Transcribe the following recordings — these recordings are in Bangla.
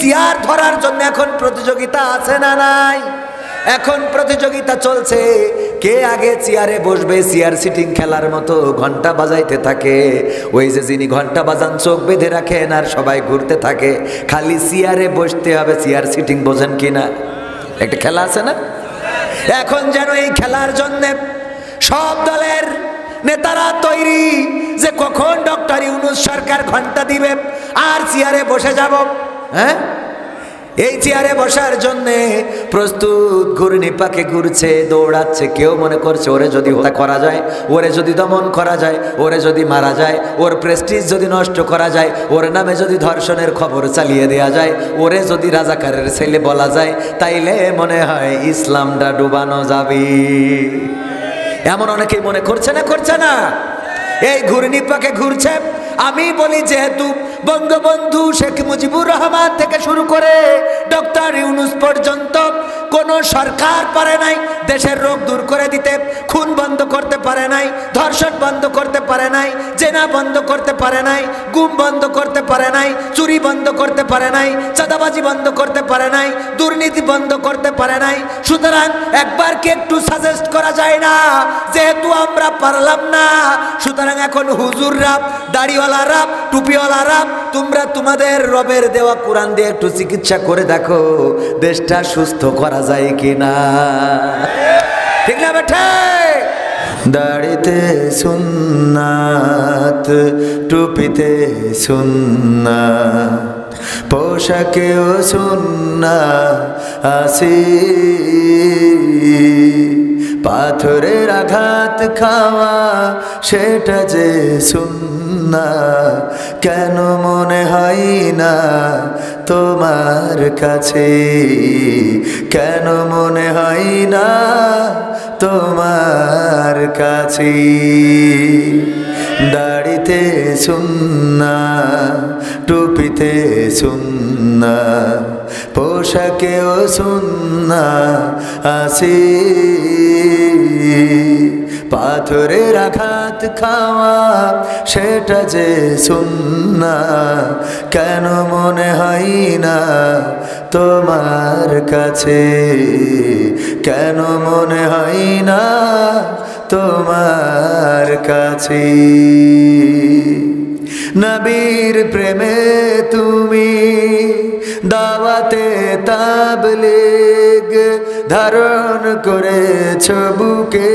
চেয়ার ধরার জন্য এখন প্রতিযোগিতা আছে না নাই? এখন প্রতিযোগিতা চলছে। কে আগে চেয়ারে বসবে? চেয়ার সিটিং খেলার মতো ঘণ্টা বাজাইতে থাকে। ওই যে যিনি ঘণ্টা বাজান, চোখ বেঁধে রাখেন আর সবাই ঘুরতে থাকে। খালি চেয়ারে বসতে হবে, চেয়ার সিটিং বোঝেন কিনা একটা খেলা আছে না? এখন যেন এই খেলার জন্য সব দলের নেতারা তৈরি যে কখন ডক্টর ইউনুস সরকার ঘণ্টা দিবে, আর চেয়ারে বসে যাব। হ্যাঁ? এই চেয়ারে বসার জন্যে প্রস্তুত ঘূর্ণি পাকে ঘুরছে, দৌড়াচ্ছে, কেউ মনে করছে ওরে যদি হত্যা করা যায়, ওরে যদি দমন করা যায়, ওরে যদি মারা যায়, ওর প্রেস্টিজ যদি নষ্ট করা যায়, ওর নামে যদি ধর্ষণের খবর চালিয়ে দেয়া যায়, ওরে যদি রাজাকারের ছেলে বলা যায়, তাইলে মনে হয় ইসলামটা ডুবানো যাবে। এমন অনেকেই মনে করছে না করছে না? এই ঘূর্ণি পাকে ঘুরছে, আমি বলি যেহেতু বঙ্গবন্ধু শেখ মুজিবুর রহমান থেকে শুরু করে ডক্টর ইউনুস পর্যন্ত কোন সরকার পারে নাই, দেশের রোগ দূর করে দিতে, খুন বন্ধ করতে পারে নাই, ধর্ষণ বন্ধ করতে পারে নাই, জেনা বন্ধ করতে পারে নাই, গুম বন্ধ করতে পারে নাই, চুরি বন্ধ করতে পারে নাই, চাঁদাবাজি বন্ধ করতে পারে নাই, দুর্নীতি বন্ধ করতে পারে নাই। সুতরাং একবার কি একটু সাজেস্ট করা যায় না? যেহেতু আমরা পারলাম না, সুতরাং এখন হুজুররা দাড়িওয়ালারা টুপিওয়ালারা তোমরা তোমাদের রবের দেওয়া কোরআন দিয়ে একটু চিকিৎসা করে দেখো, দেশটা সুস্থ করা যায় কিনা। ঠিক না দাড়িতে সুন্নাত, টুপিতে সুন্নাত, পোশাকেও সুন্না আসি। পাথরের আঘাত খাওয়া, সেটা যে সুন্না কেন মনে হয় না তোমার কাছে? কেন মনে হয় না তোমার কাছে? দাড়িতে সুন্না, টুপিতে সুন্না, পোশাকেও সুন্না আসি পাথরের আঘাত খাওয়া, সেটা যে সুন্না, কেন মনে হয় না তোমার কাছে? কেন মনে হয় না তোমার কাছে? নবীর প্রেমে তুমি দাওয়াতে তাবলিগ ধারণ করেছ বুকে।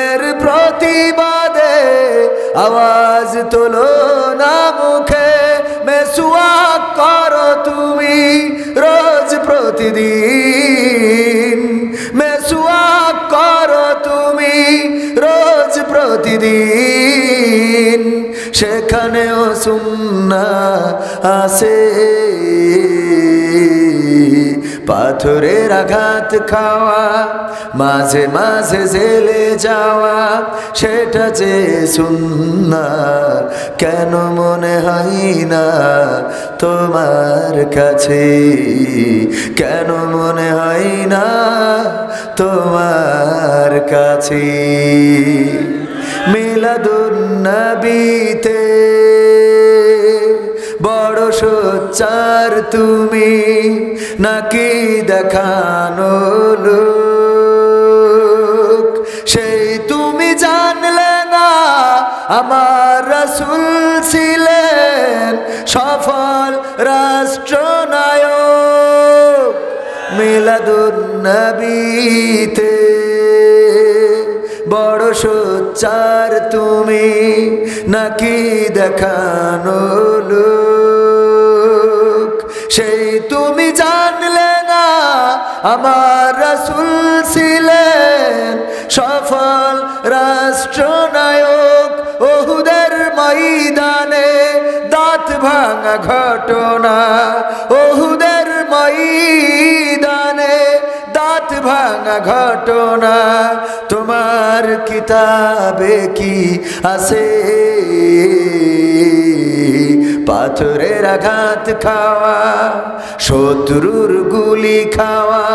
আওয়াজ তোলো না মুখে মেসুয়া করো তুমি রোজ প্রতিদিন। মেসুয়া করো তুমি রোজ প্রতিদিন। সেখানেও সুন্না আসে পাথরের আঘাত খাওয়া, মাঝে মাঝে জেলে যাওয়া, সেটা যে সুন্না কেন মনে হয় না তোমার কাছে? কেন মনে হয় না তোমার কাছে? মিলাদুন্নবীতে বড় সোচ্চার তুমি। নাকি দেখানো লোক? সেই তুমি জানলে না, আমার রসুল ছিলেন সফল রাষ্ট্রনায়ক মিলাদুন্নবীতে। বড় সোচ্চার তুমি, নাকি দেখানো লোক? সেই তুমি জানলে না আমার রাসুল ছিলেন সফল রাষ্ট্রনায়ক ওহুদের ময়দানে দাঁত ভাঙা ঘটনা। ওহুদের ময়দানে দাঁত ভাঙা ঘটনা। তোমার কিতাবে কি আছে? পাথরের আঘাত খাওয়া, শত্রুর গুলি খাওয়া,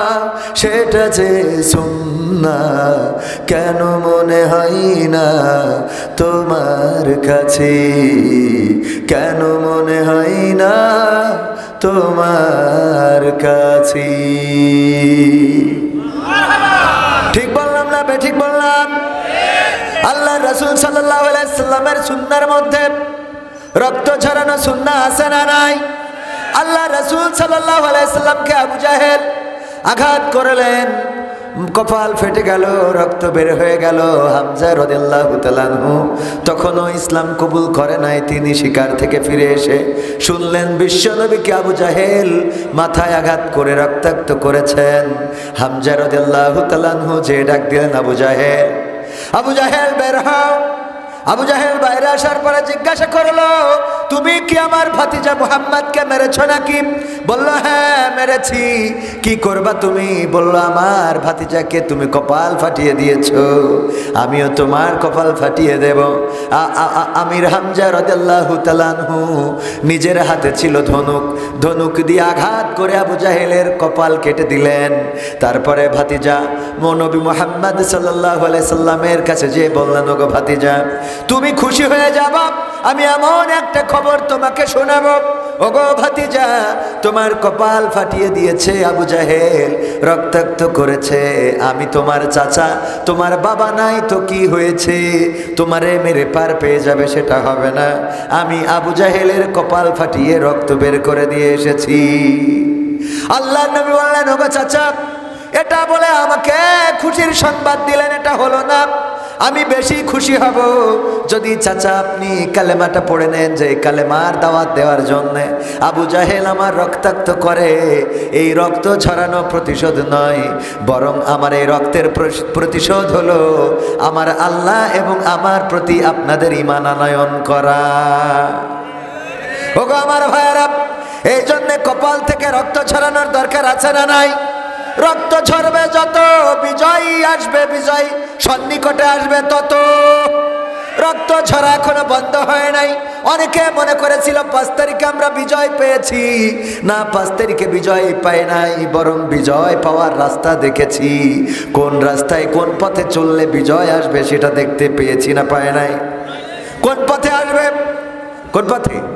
সেটা যে সুন্না, কেন মনে হয় না তোমার কাছে? কেন মনে হয় না তোমার কাছে? ঠিক বললাম না ঠিক বললাম? আল্লাহ রসুল সাল্লাহ সাল্লামের সুন্দর মধ্যে রক্ত ঝরানো সুন্না আছে না নাই? আল্লাহ রসুল সাল্লাহ সাল্লামকে আবু জাহেল আঘাত করলেন। কপাল ফেটে গেল, রক্ত বের হয়ে গেল। হামজা রদিল্লাহ তখনও ইসলাম কবুল করে নাই, তিনি শিকার থেকে ফিরে এসে শুনলেন বিশ্বনবীকে আবু জাহেল মাথায় আঘাত করে রক্তাক্ত করেছেন। হামজা রদিল্লাহ তালানহু যে ডাক দিলেন, আবু জাহেল আবু জাহেল, বের হও। আবু জাহেল বাইরে আসার পরে জিজ্ঞাসা করল, তুমি কি আমার ভাতিজা মুহাম্মদকে মেরেছ নাকি? বলল হ্যাঁ মেরেছি। কি করবা তুমি? বলল, আমার ভাতিজাকে তুমি কপাল ফাটিয়ে দিয়েছ। আমিও তোমার কপাল ফাটিয়ে দেব। আমির হামজা রদাল্লাহু তালানহু নিজের হাতে ছিল ধনুক। ধনুক দিয়ে আঘাত করে আবু জাহেলের কপাল কেটে দিলেন। তারপরে ভাতিজা মনবী মোহাম্মদ সাল্লাহ সাল্লামের কাছে যে বললেন, ওগো ভাতিজা তুমি খুশি হয়ে যাবা? আমি এমন একটা খবর তোমাকে শোনাবো। ওগো ভাতিজা, তোমার কপাল ফাটিয়ে দিয়েছে আবু জাহেল, রক্তাক্ত করেছে। আমি তোমার চাচা, তোমার বাবা নাই তো কি হয়েছে? তোমারে মেরে পার পেয়ে যাবে সেটা হবে না। আমি আবু জাহেলের কপাল ফাটিয়ে রক্ত বের করে দিয়ে এসেছি। আল্লাহ নবী বললেন, ওগো চাচা, এটা বলে আমাকে খুশির সংবাদ দিলেন, এটা হলো না। আমি বেশি খুশি হব যদি চাচা আপনি কালেমাটা পড়ে নেন যে কালেমার দাওয়াত দেওয়ার জন্যে। আবু জাহেল আমার রক্তাক্ত করে। এই রক্ত ঝরানো প্রতিশোধ নয়, বরং আমার এই রক্তের প্রতিশোধ হলো আমার আল্লাহ এবং আমার প্রতি আপনাদের ইমান আনয়ন করা। ওগো আমার ভাইয়ারা, এই জন্যে কপাল থেকে রক্ত ছড়ানোর দরকার আছে না নাই? রক্ত ঝরবে যত, বিজয় আসবে বিজয়, সন্নিকটে আসবে তত। রক্ত ঝরা এখনও বন্ধ হয় নাই। অনেকে মনে করেছিল, পাঁচ তারিখে আমরা বিজয় পেয়েছি। না, পাঁচ তারিখে বিজয় পাই নাই, বরং বিজয় পাওয়ার রাস্তা দেখেছি। কোন রাস্তায় কোন পথে চললে বিজয় আসবে সেটা দেখতে পেয়েছি না পায় নাই। কোন পথে আসবে? কোন পথে?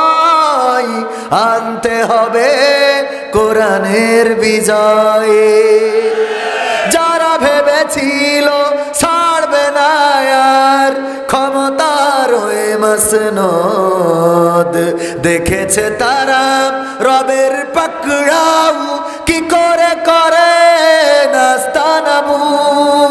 আনতে হবে কোরআনের বিজয়ে। যারা ভেবেছিল ছাড়বে না আর ক্ষমতার ওই মসনদ, দেখেছে তারা রবের পাকড়াও কি করে করে নাস্তানাবুদ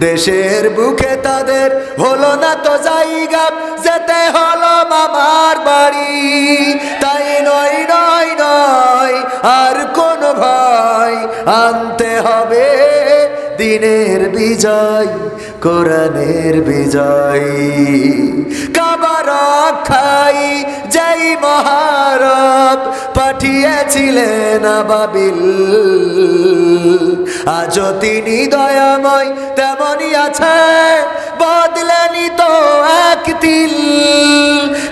দেশের বুকে তাদের হলো না তো জায়গা, যেতে হলো মামার বাড়ি। তাই নয় নয় নয়, আর কোন ভাই আনতে হবে। দিনের বিজয়, কোরআনের বিজয়। রক্ষাই যেই মহারব পাঠিয়েছিলেন আবাবিল। আজও তিনি দয়াময় তেমনই আছে, বদলেনি তো এক তিল।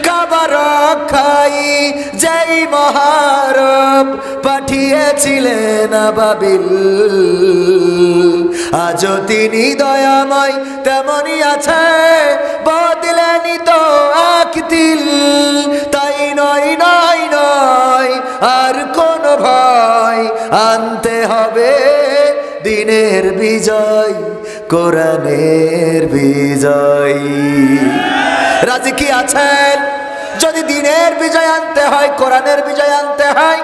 কাবার রক্ষাই যেই মহারব পাঠিয়েছিলেন আবাবিল। আজও তিনি দয়াময় তেমনই আছে, বদলেনি তো এক দিল। তাই নয় নয় নয়, আর কোন ভয় আনতে হবে। দিনের বিজয়, কোরআনের বিজয়। রাজি কি আছেন? যদি দিনের বিজয় আনতে হয়, কোরআনের বিজয় আনতে হয়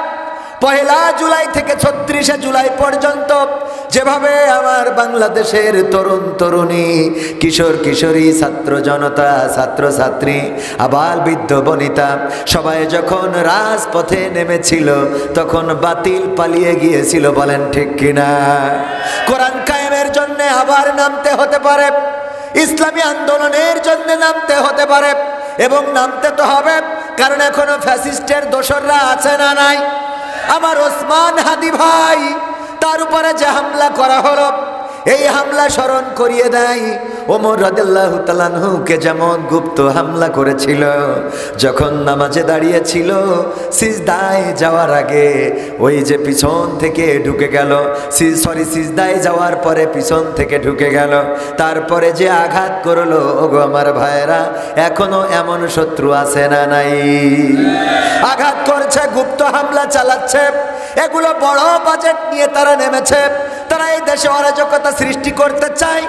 পহেলা জুলাই থেকে ছত্রিশে জুলাই পর্যন্ত যেভাবে আমার বাংলাদেশের তরুণ তরুণী, কিশোর কিশোরী, ছাত্র জনতা, ছাত্র ছাত্রী আবার বৃদ্ধ বনিতা, সবাই যখন রাজপথে নেমেছিল তখন বাতিল পালিয়ে গিয়েছিল বলেন ঠিক কিনা? কোরআন কায়েমের জন্য আবার নামতে হতে পারে, ইসলামী আন্দোলনের জন্য নামতে হতে পারে, এবং নামতে তো হবে, কারণ এখনও ফ্যাসিস্টের দোসররা আছে না নাই? আমার ওসমান হাদি ভাই, তার উপরে যে হামলা করা হলো, এই হামলা স্মরণ করিয়ে দেয়। ওমর রাদিল্লাহ তালানহুকে যেমন গুপ্ত হামলা করেছিল, যখন নামাজে দাঁড়িয়েছিল সিজদায় যাওয়ার আগে, ওই যে পিছন থেকে ঢুকে গেল সরি, সিজদায় যাওয়ার পরে পিছন থেকে ঢুকে গেল, তারপরে যে আঘাত করল, ওগো আমার ভাইয়েরা, এখনও এমন শত্রু আছে না নাই? আঘাত করছে, গুপ্ত হামলা চালাচ্ছে, এগুলো বড় বাজেট নিয়ে তারা নেমেছে, তারা এই দেশে অরাজকতা সৃষ্টি করতে চায়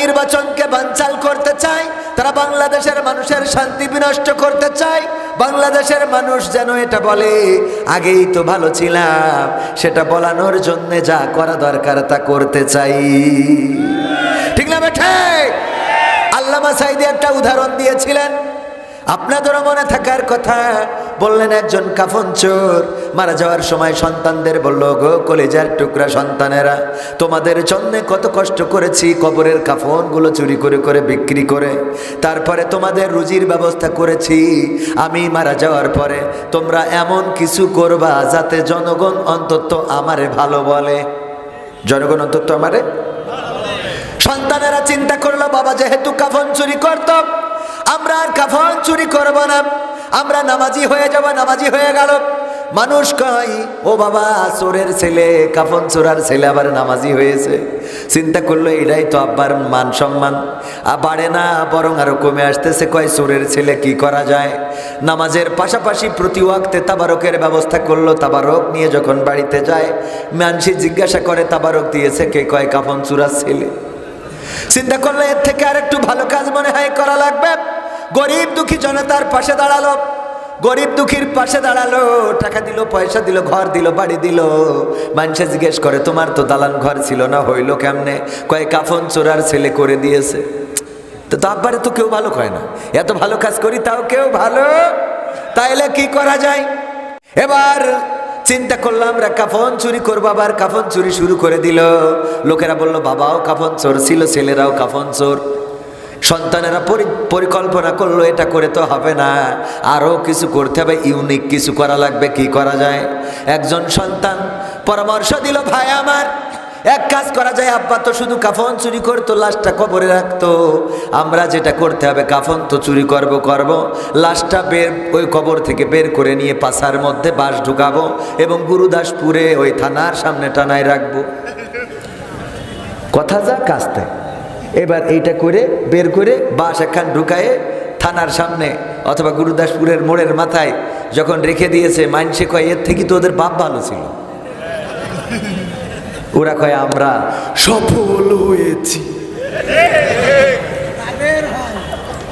নির্বাচনকে বানচাল করতে চায়, তারা বাংলাদেশের মানুষের শান্তি বিনষ্ট করতে চায়। বাংলাদেশের মানুষ যেন এটা বলে, আগেই তো ভালো ছিলাম, সেটা বলানোর জন্য যা করা দরকার তা করতে চাই। ঠিক না আল্লামা সাইদি একটা উদাহরণ দিয়েছিলেন। আপনাদেরও মনে থাকার কথা বললেন, একজন কাফন চোর। মারা যাওয়ার সময় সন্তানদের বলল গো কলেজার টুকরা সন্তানেরা, তোমাদের জন্যে কত কষ্ট করেছি, কবরের কাফনগুলো চুরি করে করে বিক্রি করে। তারপরে তোমাদের রুজির ব্যবস্থা করেছি। আমি মারা যাওয়ার পরে তোমরা এমন কিছু করবা যাতে জনগণ অন্তত আমারে ভালো বলে। জনগণ অন্তত আমারে? সন্তানেরা চিন্তা করল, বাবা, যেহেতু কাফন চুরি করত, আমরা আর কাফন চুরি করব না। আমরা নামাজি হয়ে যাব, নামাজি হয়ে গেল। মানুষ কয়, ও বাবা, চোরের ছেলে, কাফন চোরার ছেলে আবার নামাজি হয়েছে। চিন্তা করল, এটাই তো আব্বার মান সম্মান। আর বাড়ে না, বরং আরও কমে আসতেছে, কয়, চোরের ছেলে কি করা যায়? নামাজের পাশাপাশি প্রতি ওয়াক্তে তাবারকের ব্যবস্থা করল, তাবারক নিয়ে যখন বাড়িতে যায়, মানসি জিজ্ঞাসা করে, তাবারক দিয়েছে কে? কয়, কাফন চুরার ছেলে। চিন্তা করলে, এর থেকে আর একটু ভালো কাজ মনে হয় করা লাগবে? গরিব দুঃখী জনতার পাশে দাঁড়াল। গরিব দুঃখীর পাশে দাঁড়াল, টাকা দিল, পয়সা দিল, ঘর দিল, বাড়ি দিল। মানুষে জিজ্ঞেস করে, তোমার তো দালান ঘর ছিল না, হইল কেমনে? কয় কাফন চোরার ছেলে করে দিয়েছে। তো তারপরে তো কেউ ভালো কয় না। এত ভালো কাজ করি, তাও কেউ ভালো? তাইলে কি করা যায়? এবার চিন্তা করলাম আমরা কাফন চুরি করব আবার। কাফন চুরি শুরু করে দিল। লোকেরা বলল, বাবাও কাফন চোর, ছিল ছেলেরাও কাফন চোর। সন্তানেরা পরি- পরিকল্পনা করল, এটা করে তো হবে না। আরও কিছু করতে হবে ইউনিক কিছু করা লাগবে, কি করা যায়? একজন সন্তান পরামর্শ দিল, ভাই আমার, এক কাজ করা যায়, আব্বা তো শুধু কাফন চুরি করতো, লাশটা কবরে রাখতো। আমরা যেটা করতে হবে, কাফন তো চুরি করব করব। লাশটা বের, ওই কবর থেকে বের করে নিয়ে পাশার মধ্যে বাঁশ ঢুকাবো এবং গুরুদাসপুরে ওই থানার সামনে টানায় রাখব। কথা যা কাজতে এবার এইটা করে বের করে বাস একখান ঢুকায়ে থানার সামনে অথবা গুরুদাসপুরের মোড়ের মাথায় যখন রেখে দিয়েছে মানসে কয়, এর থেকে তো ওদের বাপ ভালো ছিল। ওরা কয়, আমরা সফল হয়েছি।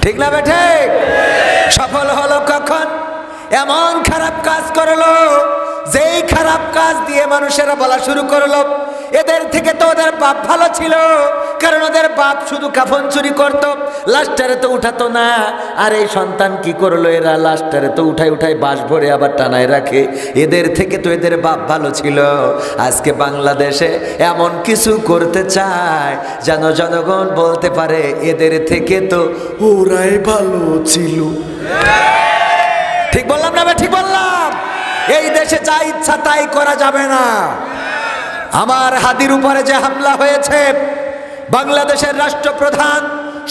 ঠিক না বেঠে সফল হলো কখন? এমন খারাপ কাজ করল, যেই খারাপ কাজ দিয়ে মানুষেরা বলা শুরু করল এদের থেকে তো ওদের বাপ ভালো ছিল। কারণ ওদের বাপ শুধু কাফন চুরি করতো। লাস্টারে তো উঠাতো না। আর এই সন্তান কি করল এরা? লাস্টারে তো উঠাই উঠাই বাস ভরে আবার টানায় রাখে। এদের থেকে তো এদের বাপ ভালো ছিল। আজকে বাংলাদেশে এমন কিছু করতে চায়, যেন জনগণ বলতে পারে এদের থেকে তো ওরাই ভালো ছিল। ঠিক বললাম না ঠিক বললাম। এই দেশে যা ইচ্ছা তাই করা যাবে না। আমার হাদির উপরে যে হামলা হয়েছে, বাংলাদেশের রাষ্ট্রপ্রধান,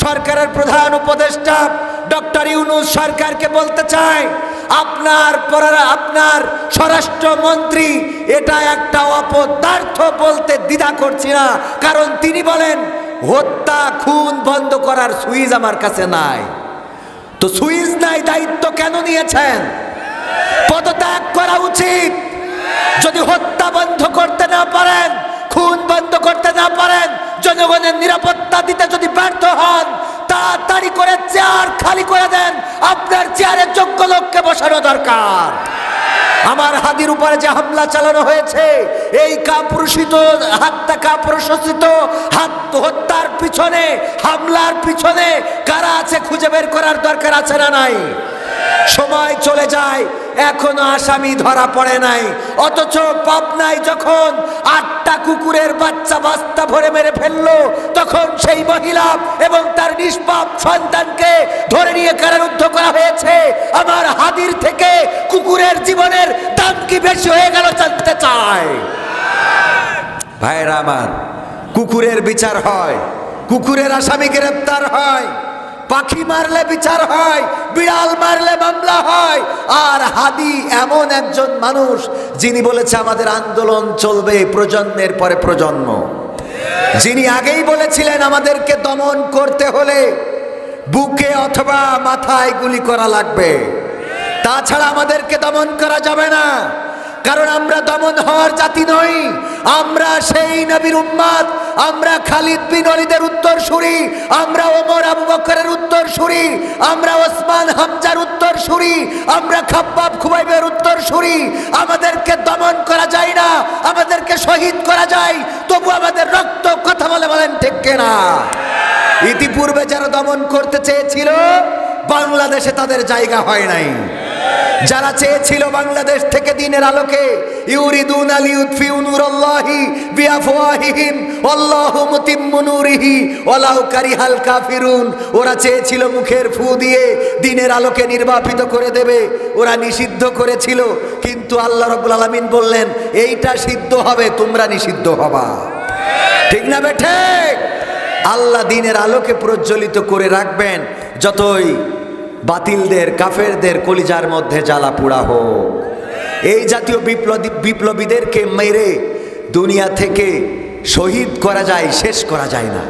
সরকারের প্রধান উপদেষ্টা, ডক্টর ইউনুস সরকারকে বলতে চায় আপনার পরারা, আপনার স্বরাষ্ট্রমন্ত্রী এটা একটা অপদার্থ বলতে দ্বিধা করছি না, কারণ তিনি বলেন, হত্যা খুন বন্ধ করার সুইচ আমার কাছে নাই। তো সুইচ নাই, দায়িত্ব কেন নিয়েছেন? পদত্যাগ করা উচিত। যদি হত্যা বন্ধ করতে না পারেন, খুন বন্ধ করতে না পারেন, জনগণের নিরাপত্তা দিতে যদি ব্যর্থ হন, তাড়াতাড়ি করে চেয়ার খালি করে দেন, আপনার চেয়ারের যোগ্য লোককে বসানো দরকার। আমার হাদির উপরে যে হামলা চালানো হয়েছে, এই কাপুরুষিত হাত্তা কাপুরুষিত হাত হত্যার পিছনে, হামলার পিছনে কারা আছে খুঁজে বের করার দরকার আছে না নাই? সময় চলে যায় এখনও আসামি ধরা পড়ে নাই। অথচ পাবনায় যখন আটটা কুকুরের বাচ্চা বাস্তা ভরে মেরে ফেলল, তখন সেই মহিলা এবং তার নিষ্পাপ সন্তানকে ধরে নিয়ে কারারুদ্ধ করা হয়েছে। আমার হাদির থেকে কুকুরের জীবনের দাম কি বেশি হয়ে গেল জানতে চায় ভাইরা আমার, কুকুরের বিচার হয়, কুকুরের আসামি গ্রেপ্তার হয়। পাখি মারলে বিচার হয়, বিড়াল মারলে মামলা হয়। আর হাদি এমন একজন মানুষ যিনি বলেছে, আমাদের আন্দোলন চলবে প্রজন্মের পরে প্রজন্ম। যিনি আগেই বলেছিলেন, আমাদেরকে দমন করতে হলে বুকে অথবা মাথায় গুলি করা লাগবে। তাছাড়া আমাদেরকে দমন করা যাবে না, কারণ আমরা দমন হওয়ার জাতি নই। আমরা সেই নবীর উম্মাদ আমরা খালিদ বিন অলিদের উত্তর সুরি আমরা ওমর আবু বকরের উত্তর সুরি আমরা ওসমান হামজার উত্তর সুরি আমরা খাব্বাব খুবাইবের উত্তর সুরি আমাদেরকে দমন করা যায় না, আমাদেরকে শহীদ করা যায়, তবু আমাদের রক্ত কথা বলে বলেন ঠিক না ইতিপূর্বে যারা দমন করতে চেয়েছিল, বাংলাদেশে তাদের জায়গা হয় নাই। যারা চেয়েছিল বাংলাদেশ থেকে দিনের আলোকে, ইউরিদুন ওরা চেয়েছিল মুখের ফু দিয়ে দিনের আলোকে নির্বাপিত করে দেবে, ওরা নিষিদ্ধ করেছিল। কিন্তু আল্লাহ রাব্বুল আলামিন বললেন, এইটা সিদ্ধ হবে, তোমরা নিষিদ্ধ হবা। ঠিক না বেঠে আল্লাহ দিনের আলোকে প্রজ্বলিত করে রাখবেন, যতই বাতিলদের, কাফেরদের কলিজার মধ্যে জ্বালা পোড়া হোক। এই জাতীয় বিপ্লবী, বিপ্লবীদেরকে মেরে দুনিয়া থেকে শহীদ করা যায়, শেষ করা যায় না।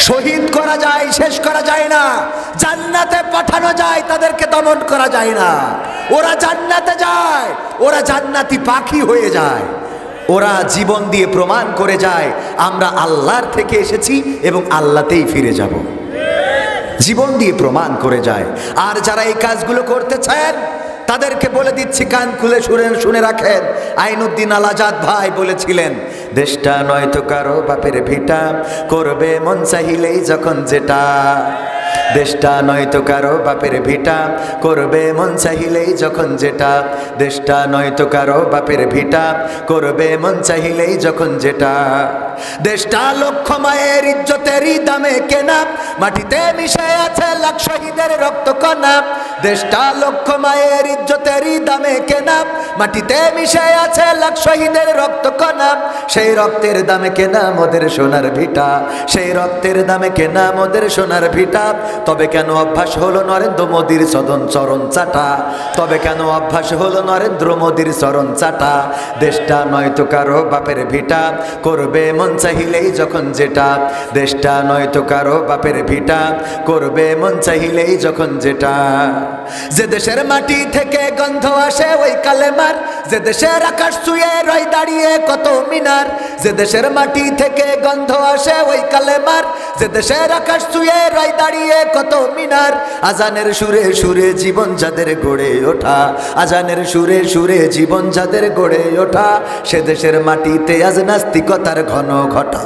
শহীদ করা যায়, শেষ করা যায় না। জান্নাতে পাঠানো যায়, তাদেরকে দমন করা যায় না। ওরা জান্নাতে যায়, ওরা জান্নাতি পাখি হয়ে যায়। ওরা জীবন দিয়ে প্রমাণ করে যায়, আমরা আল্লাহর থেকে এসেছি এবং আল্লাহতেই ফিরে যাব। জীবন দিয়ে প্রমাণ করে যায়। আর যারা এই কাজগুলো করতে চান তাদেরকে বলে দিচ্ছি, কান খুলে শুনে শুনে রাখেন। আইনুদ্দিন আল আজাদ ভাই বলেছিলেন, দেশটা নয়তো কারও বাপের ভিটা, করবে মন চাহিলেই যখন যেটা। দেশটা নয়তো কারও বাপের ভিটা। করবে মন চাহিলেই যখন যেটা। দেশটা নয়তো কারও বাপের ভিটা। করবে মন চাহিলেই যখন যেটা। দেশটা লক্ষ মায়ের ইজ্জতেরই দামে কেনা। মাটিতে মিশে আছে লাখ শহীদের রক্ত কণা দেশটা লক্ষ মায়ের ইজ্জতেরই দামে কেনা। মাটিতে মিশে আছে লাখ শহীদের রক্ত কণা সেই রক্তের দামে কেনা মোদের সোনার ভিটা। সেই রক্তের দামে কেনা মোদের সোনার ভিটা। তবে কেন অভ্যাস হলো নরেন্দ্র মোদীর সদন চরণ চাটা? তবে কেন অভ্যাস হলো নরেন্দ্র মোদীর চরণ চাটা? দেশটা নয়তো কারও বাপের ভিটা, করবে মন চাহিলেই যখন যেটা। দেশটা নয়তো কারও বাপের ভিটা, করবে মন চাহিলেই যখন যেটা। যে দেশের মাটি থেকে গন্ধ আসে ওই কালেমার, যে দেশের আকাশ ছুঁয়ে রয় দাঁড়িয়ে কত মিনার, যে দেশের মাটি থেকে গন্ধ আসে ওই কালেমার যে দেশের আকাশ ছুঁয়ে রাই দাঁড়িয়ে কত মিনার, আজানের সুরে সুরে জীবন যাদের গড়ে ওঠা, আজানের সুরে সুরে জীবন যাদের গড়ে ওঠা, সে দেশের মাটিতে আজ নাস্তিকতার ঘন ঘটা।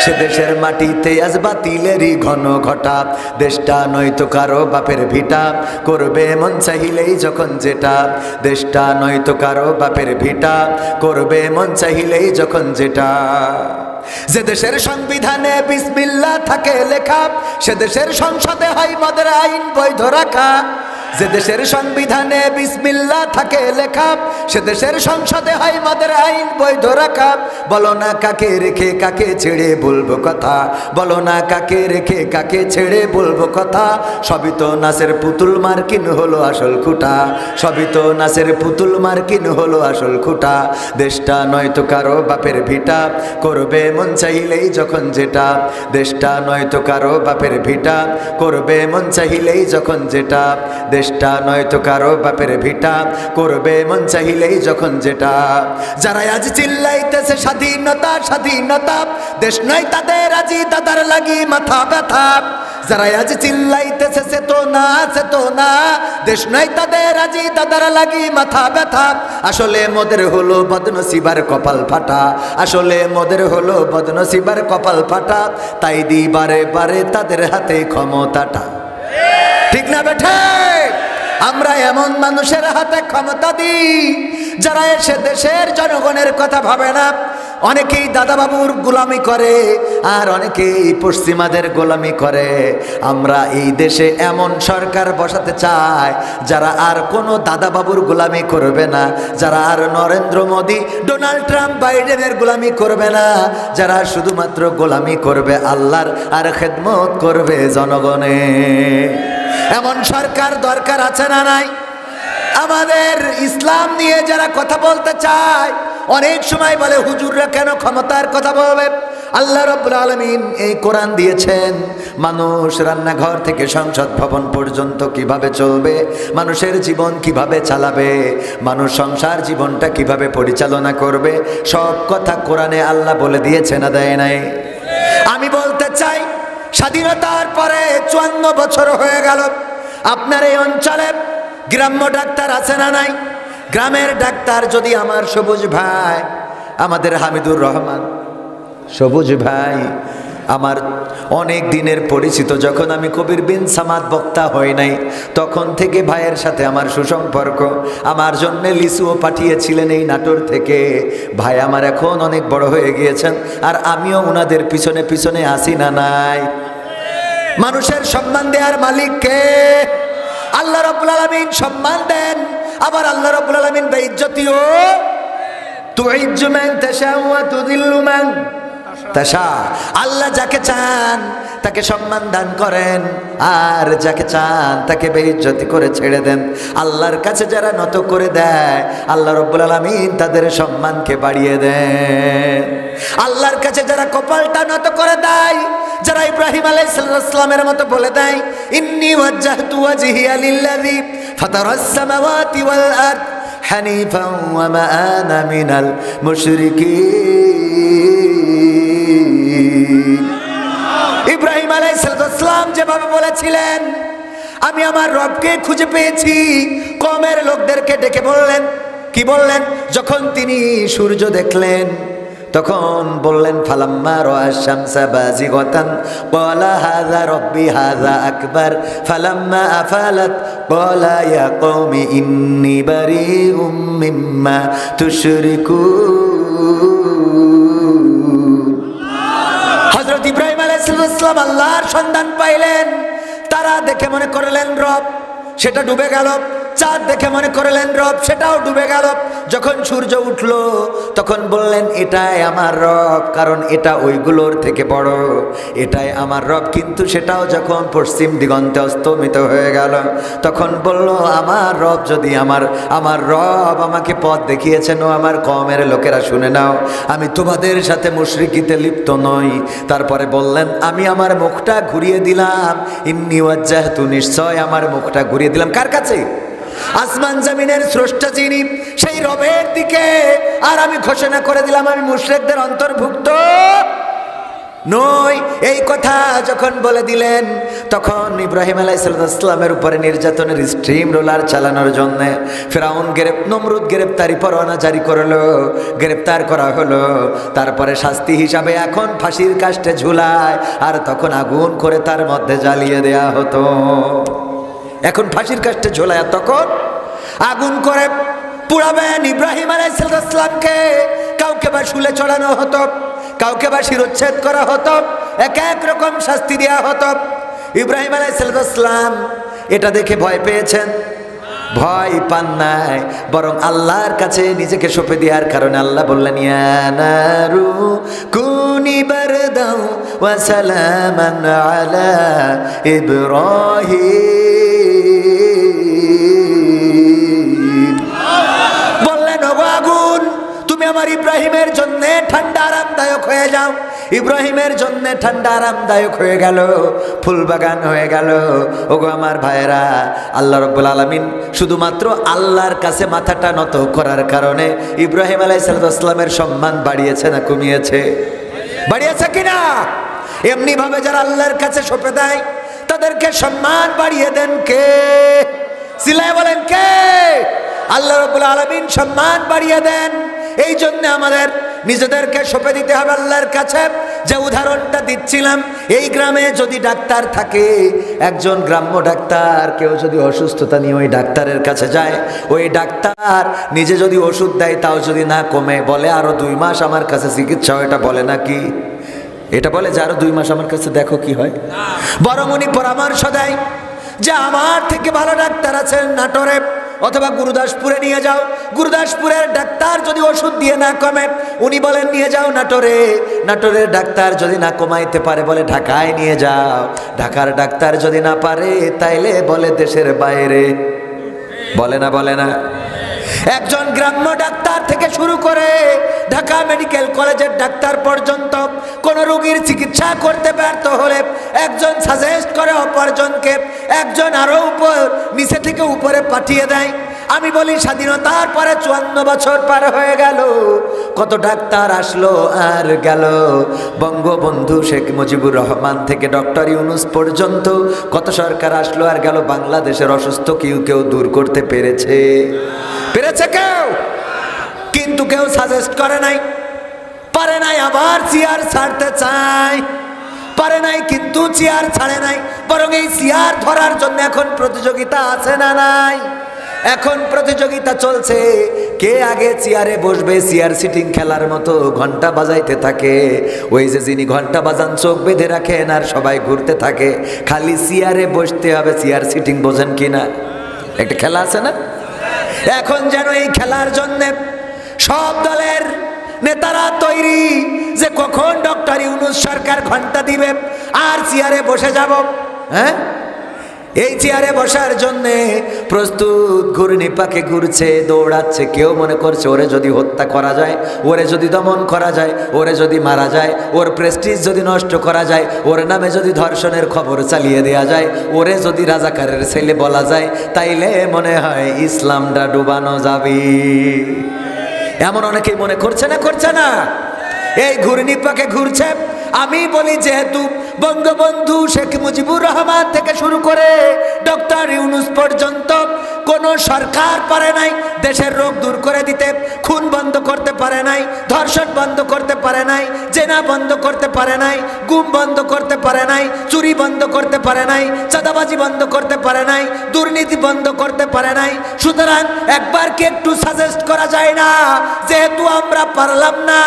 সে দেশের মাটিতে আজ বাতিলেরই ঘন ঘটা। দেশটা নয়তো কারও বাপের ভিটা। করবে মন চাহিলেই যখন যেটা। দেশটা নয়তো কারও বাপের ভিটা। করবে মন চাহিলেই যখন যেটা। যে দেশের সংবিধানে বিসমিল্লা থাকে লেখা, সে দেশের সংসদে হয় মদের আইন বৈধ রাখা। যে দেশের সংবিধানে বিসমিল্লা থাকে লেখা সে দেশের সংসদে হয় মদের আইন বৈধ রাখা বলো না কাকে রেখে কাকে ছেড়ে বলব কথা, বলো না কাকে রেখে কাকে ছেড়ে বলব কথা। সবই তো নাসের পুতুল মার্কিন হলো আসল খুঁটা, সবই তো নাসের পুতুল মার্কিন হলো আসল খুঁটা। দেশটা নয়তো কারও বাপের ভিটা, করবে মন চাইলেই যখন যেটা। দেশটা নয়তো কারও বাপের ভিটা, করবে মন চাইলেই যখন যেটা। দেশটা নয়তো কারও বাপের ভিটা। করবে মন চাইলেই যখন যেটা। যারা আজ চিল্লাইতেছে, স্বাধীনতা স্বাধীনতা। দেশ নয় তাদের, আজি দাদার লাগি মাথা ব্যথা। যারা আজ চিল্লাইতেছে, সে তো না, সে তো না। দেশ নয় তাদের, আজি দাদার লাগি মাথা ব্যথা। আসলে মোদের হলো বদনসিবার কপাল ফাটা। আসলে মোদের হলো বদনসিবার কপাল ফাটা। তাই দি বারে বারে তাদের হাতে ক্ষমতাটা। ঠিক না বেঠে? আমরা এমন মানুষের হাতে ক্ষমতা দিই, যারা এসে দেশের জনগণের কথা ভাবে না। অনেকেই দাদাবাবুর গোলামি করে, আর অনেকেই পশ্চিমাদের গোলামি করে। আমরা এই দেশে এমন সরকার বসাতে চাই, যারা আর কোনো দাদাবাবুর গোলামি করবে না, যারা আর নরেন্দ্র মোদী, ডোনাল্ড ট্রাম্প, বাইডেনের গোলামি করবে না, যারা শুধুমাত্র গোলামি করবে আল্লাহর আর খেদমত করবে জনগণের এমন সরকার দরকার আছে না নাই? আমাদের ইসলাম নিয়ে যারা কথা বলতে চায়, অনেক সময় বলে, হুজুররা কেন ক্ষমতার কথা বলবে? আল্লাহ রব্বুল আলমিন এই কোরআন দিয়েছেন, মানুষ রান্নাঘর থেকে সংসদ ভবন পর্যন্ত কীভাবে চলবে? মানুষের জীবন কীভাবে চালাবে? মানুষ সংসার জীবনটা কীভাবে পরিচালনা করবে? সব কথা কোরআনে আল্লাহ বলে দিয়েছে না দেয় নাই? আমি বলতে স্বাধীনতার পরে চুয়ান্ন বছর হয়ে গেল। আপনার এই অঞ্চলে গ্রাম্য ডাক্তার আছে না নাই? গ্রামের ডাক্তার যদি আমার সবুজ ভাই, আমাদের হামিদুর রহমান। সবুজ ভাই আমার অনেক দিনের পরিচিত, যখন আমি কবির বিন সামাদ বক্তা হই নাই, তখন থেকে ভাইয়ের সাথে আমার সুসম্পর্ক। আমার জন্য লিসুও পাঠিয়েছিলেন এই নাটোর থেকে। ভাই আমার এখন অনেক বড় হয়ে গিয়েছেন, আর আমিও ওনাদের পিছনে পিছনে আসি না নাই। মানুষের সম্মান দেওয়ার মালিককে আল্লাহ রব্বুল আলমিন সম্মান দেন। আবার আল্লাহ রব্বুল আলমিন বেইজ্জতিও। তুইজ্জু মান তাশাউ ওয়া তুদিল্লু তাশা আল্লাহ যাকে চান, তাকে সম্মান দান করেন। আর যাকে চান, তাকে বেইজ্জতি করে ছেড়ে দেন। আল্লাহর কাছে যারা নত করে দেয়, আল্লাহ রব্বুল আলমিন তাদের সম্মানকে বাড়িয়ে দেন। আল্লাহর কাছে যারা কপালটা নত করে দেয়, যারা ইব্রাহিম আলাইসালামের মতো বলে দেয়, ইন্নি হানিফা ওয়া মা বলেছিলেন, আমি আমার রবকে খুঁজে পেয়েছি। কমের লোকদেরকে ডেকে বললেন, কি বললেন? যখন তিনি সূর্য দেখলেন, তখন বললেন, ফালাম্মা রাশামসা বাজিগাতান ক্বালা হাযা রব্বি হাযা আকবার। ফালাম্মা আফালাত ক্বালা ইয়া কওমি ইন্নী বারিউম মিম্মা তুশরিকুন হজরত ইব্রাহিম আলাইসালাম আল্লাহর সন্ধান পাইলেন। তারা দেখে মনে করলেন রব সেটা ডুবে গেল। চাঁদ দেখে মনে করলেন রব, সেটাও ডুবে গেল। যখন সূর্য উঠল, তখন বললেন, এটাই আমার রব, কারণ এটা ওইগুলোর থেকে বড়। এটাই আমার রব। কিন্তু সেটাও যখন পশ্চিম দিগন্তে অস্তমিত হয়ে গেল, তখন বলল, আমার রব যদি আমার আমার রব আমাকে পথ দেখিয়েছেন আমার কমের লোকেরা শুনে নাও। আমি তোমাদের সাথে মুশরিকিতে লিপ্ত নই। তারপরে বললেন, আমি আমার মুখটা ঘুরিয়ে দিলাম। ইন্নি ওয়াজ্জাহতু, নিশ্চয় আমার মুখটা ঘুরিয়ে দিলাম। কার কাছে? আসমান জামিনের স্রষ্টা যিনি, সেই রবের দিকে। আর আমি ঘোষণা করে দিলাম, আমি মুশরিকদের অন্তর্ভুক্ত নই। এই কথা যখন বলে দিলেন, তখন ইব্রাহিম আলাইসালামের উপরে নির্যাতনের স্ট্রিম রোলার চালানোর জন্য ফেরাউন গ্রেপ নমরুদ গ্রেপ্তারি পরোয়ানা জারি করল, গ্রেপ্তার করা হলো। তারপরে শাস্তি হিসাবে এখন ফাঁসির কাষ্টে ঝুলায়, আর তখন আগুন করে তার মধ্যে জ্বালিয়ে দেয়া হতো। এখন ফাঁসির কাষ্টে ঝোলায় তখন আগুন করে পুড়াবেন ইব্রাহিম আলাইসালামকে কাউকে বা শুলে চড়ানো হতো, কাউকে বা শিরোচ্ছেদ করা হতো, এক এক রকম শাস্তি দেওয়া হতো। ইব্রাহিম আলাইসালাম এটা দেখে ভয় পেয়েছেন। ভয় পান নাই, বরং আল্লাহর কাছে নিজেকে সঁপে দেওয়ার কারণে আল্লাহ বললেন ইয়ানারু কুনি বারদাও ওয়া আলা ইব্রাহিম। আমার ইব্রাহিমের জন্য ঠান্ডা আরামদায়ক হয়ে যাও। ইব্রাহিমের জন্য ঠান্ডা আরামদায়ক হয়ে গেল, ফুলবাগান হয়ে গেল। ওগো আমার ভাইয়েরা, আল্লাহ রব্বুল আলমিন শুধুমাত্র আল্লাহর কাছে মাথাটা নত করার কারণে ইব্রাহিম আলাই সালামের সম্মান বাড়িয়েছে না কমিয়েছে? বাড়িয়েছে কিনা? এমনি ভাবে যারা আল্লাহর কাছে সঁপে দেয়, তাদেরকে সম্মান বাড়িয়ে দেন কে? সিলাই বলেন কে? আল্লাহ রবুল আলমিন সম্মান বাড়িয়ে দেন। এই জন্য আমাদের নিজেদেরকে সঁপে দিতে হবে আল্লাহর কাছে। যে উদাহরণটা দিচ্ছিলাম এই গ্রামে যদি ডাক্তার থাকে একজন গ্রাম্য ডাক্তার কেউ যদি অসুস্থতা নিয়ে ওই ডাক্তারের কাছে যায় ওই ডাক্তার নিজে যদি ওষুধ দেয় তাও যদি না কমে বলে আরও দুই মাস আমার কাছে চিকিৎসা হয়, এটা বলে নাকি এটা বলে যে আরও দুই মাস আমার কাছে দেখো কি হয়। বরং উনি পরামর্শ দেয় যে আমার থেকে ভালো ডাক্তার আছেন নাটোরে। অথবা গুরুদাসপুরে নিয়ে যাও। গুরুদাসপুরের ডাক্তার যদি ওষুধ দিয়ে না কমে, উনি বলেন, নিয়ে যাও নাটোরে। নাটোরের ডাক্তার যদি না কমাইতে পারে বলে ঢাকায় নিয়ে যাও। ঢাকার ডাক্তার যদি না পারে, তাইলে বলে দেশের বাইরে। বলে না বলে না। একজন গ্রাম্য ডাক্তার থেকে শুরু করে ঢাকা মেডিকেল কলেজের ডাক্তার পর্যন্ত কোন রোগীর চিকিৎসা করতে ব্যর্থ হলে একজন সাজেস্ট করে অপরজনকে একজন আরও উপর নিচে থেকে উপরে পাঠিয়ে দেয়। আমি বলি স্বাধীনতার পরে চুয়ান্ন বছর পার হয়ে গেল। কত ডাক্তার আসলো আর গেল। বঙ্গবন্ধু শেখ মুজিবুর রহমান থেকে ডক্টর ইউনুস পর্যন্ত কত সরকার আসলো আর গেল। বাংলাদেশের অসুস্থ কেউ কেউ দূর করতে পেরেছে। পেরেছে কেউ? কিন্তু কেউ সাজেস্ট করে নাই। পারে নাই আবার চেয়ার ছাড়তে চায় পারে নাই কিন্তু চেয়ার ছাড়ে নাই। বরং এই চেয়ার ধরার জন্য এখন প্রতিযোগিতা আছে না নাই? এখন প্রতিযোগিতা চলছে। কে আগে চেয়ারে বসবে? চেয়ার সিটিং খেলার মতো ঘণ্টা বাজাইতে থাকে। ওই যে যিনি ঘণ্টা বাজান, চোখ বেঁধে রাখেন আর সবাই ঘুরতে থাকে। খালি চেয়ারে বসতে হবে, চেয়ার সিটিং বোঝেন কিনা একটা খেলা আছে না? এখন যেন এই খেলার জন্য সব দলের নেতারা তৈরি যে কখন ডক্টর ইউনুস সরকার ঘণ্টা দিবে, আর চেয়ারে বসে যাব হ্যাঁ? এই চেয়ারে বসার জন্য প্রস্তুত ঘূর্ণি পাকে ঘুরছে, দৌড়াচ্ছে, কেউ মনে করছে ওরে যদি হত্যা করা যায়, ওরে যদি দমন করা যায়, ওরে যদি মারা যায়, ওর প্রেস্টিজ যদি নষ্ট করা যায়, ওর নামে যদি ধর্ষণের খবর চালিয়ে দেয়া যায়, ওরে যদি রাজাকারের ছেলে বলা যায়, তাইলে মনে হয় ইসলামটা ডুবানো যাবে। এমন অনেকেই মনে করছে না করছে না? এই ঘূর্ণি পাকে ঘুরছে, আমি বলি যেহেতু বঙ্গবন্ধু শেখ মুজিবুর রহমান থেকে শুরু করে ডক্টর ইউনুস পর্যন্ত কোন সরকার পারে নাই, দেশের রোগ দূর করে দিতে, খুন বন্ধ করতে পারে নাই, ধর্ষণ বন্ধ করতে পারে নাই, জেনা বন্ধ করতে পারে নাই, গুম বন্ধ করতে পারে নাই, চুরি বন্ধ করতে পারে নাই, চাঁদাবাজি বন্ধ করতে পারে নাই, দুর্নীতি বন্ধ করতে পারে নাই। সুতরাং একবার কি একটু সাজেস্ট করা যায় না? যেহেতু আমরা পারলাম না,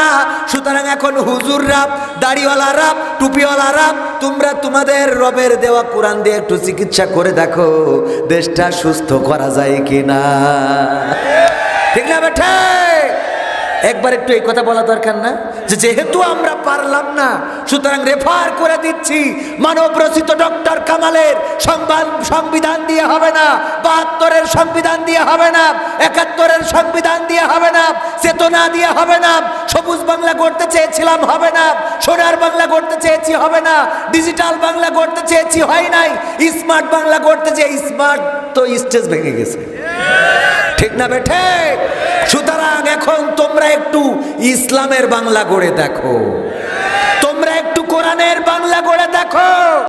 সুতরাং এখন হুজুররা দাড়িওয়ালারা টুপিওয়ালারা তোমরা তোমাদের রবের দেওয়া কোরআন দিয়ে একটু চিকিৎসা করে দেখো, দেশটা সুস্থ করা যায় কিনা। ঠিক না বেঠে? একবার একটু এই কথা বলা দরকার না যে যেহেতু আমরা পারলাম না, সুতরাং রেফার করে দিচ্ছি মানব রচিত ডক্টর কামালের সংবাদ, সংবিধান দিয়ে হবে না, বাহাত্তরের সংবিধান দিয়ে হবে না, একাত্তরের সংবিধান দিয়ে হবে না, চেতনা দিয়ে হবে না, সবুজ বাংলা গড়তে চেয়েছিলাম হবে না, সোনার বাংলা গড়তে চেয়েছি হবে না, ডিজিটাল বাংলা গড়তে চেয়েছি হয় নাই, স্মার্ট বাংলা গড়তে চেয়ে স্মার্ট তো স্টেজ ভেঙে গেছে। ঠিক না বেঠে সুতরাং এখন তোমরা একটু ইসলামের বাংলা গড়ে দেখো। তোমরা একটু কোরআনের বাংলা গড়ে দেখো।